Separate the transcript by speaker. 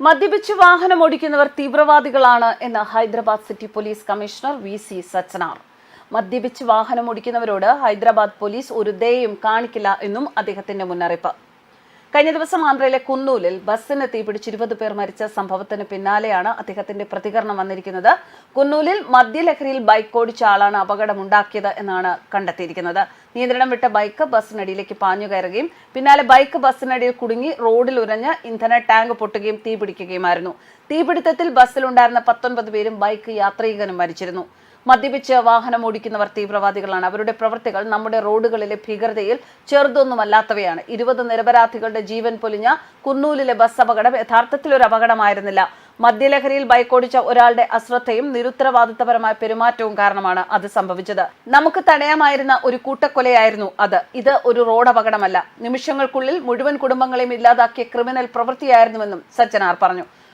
Speaker 1: മദ്യപിച്ച് വാഹനം ഓടിക്കുന്നവർ തീവ്രവാദികളാണ് എന്ന് Hyderabad city police commissioner V C Sajjanar. മദ്യപിച്ച് വാഹനം ഓടിക്കുന്നവരോട് ഹൈദരാബാദ് പോലീസ് ഒരു ദയയും കാണിക്കില്ല എന്നും അദ്ദേഹത്തിന്റെ മുന്നറിയിപ്പ്. കഴിഞ്ഞ ദിവസം ആന്ധ്രയിലെ കുന്നൂലിൽ ബസ്സിന് തീപിടിച്ച് ഇരുപത് പേർ മരിച്ച സംഭവത്തിന് പിന്നാലെയാണ് അദ്ദേഹത്തിന്റെ പ്രതികരണം വന്നിരിക്കുന്നത്. കുന്നൂലിൽ മദ്യലഹരിയിൽ ബൈക്ക് ഓടിച്ച ആളാണ് അപകടമുണ്ടാക്കിയത് എന്നാണ് കണ്ടെത്തിയിരിക്കുന്നത്. നിയന്ത്രണം വിട്ട ബൈക്ക് ബസ്സിനടിയിലേക്ക് പാഞ്ഞു കയറുകയും പിന്നാലെ ബൈക്ക് ബസ്സിനടിയിൽ കുടുങ്ങി റോഡിൽ ഉരഞ്ഞ് ഇന്ധന ടാങ്ക് പൊട്ടുകയും തീപിടിക്കുകയുമായിരുന്നു. തീപിടുത്തത്തിൽ ബസ്സിലുണ്ടായിരുന്ന പത്തൊൻപത് പേരും ബൈക്ക് യാത്രികനും മരിച്ചിരുന്നു. മദ്യപിച്ച് വാഹനം ഓടിക്കുന്നവർ തീവ്രവാദികളാണ്. അവരുടെ പ്രവൃത്തികൾ നമ്മുടെ റോഡുകളിലെ ഭീകരതയിൽ ചെറുതൊന്നുമല്ലാത്തവയാണ്. ഇരുപത് നിരപരാധികളുടെ ജീവൻ പൊലിഞ്ഞ കുന്നൂലിലെ ബസ് അപകടം യഥാർത്ഥത്തിൽ ഒരു അപകടമായിരുന്നില്ല. മദ്യലഹരിയിൽ ബൈക്കോടിച്ച ഒരാളുടെ അശ്രദ്ധയും നിരുത്തരവാദിത്തപരമായ പെരുമാറ്റവും കാരണമാണ് അത് സംഭവിച്ചത്. നമുക്ക് തടയാമായിരുന്ന ഒരു കൂട്ടക്കൊലയായിരുന്നു അത്. ഇത് ഒരു റോഡ് അപകടമല്ല. നിമിഷങ്ങൾക്കുള്ളിൽ മുഴുവൻ കുടുംബങ്ങളെയും ഇല്ലാതാക്കിയ ക്രിമിനൽ പ്രവൃത്തിയായിരുന്നുവെന്നും സജ്ജനാർ പറഞ്ഞു.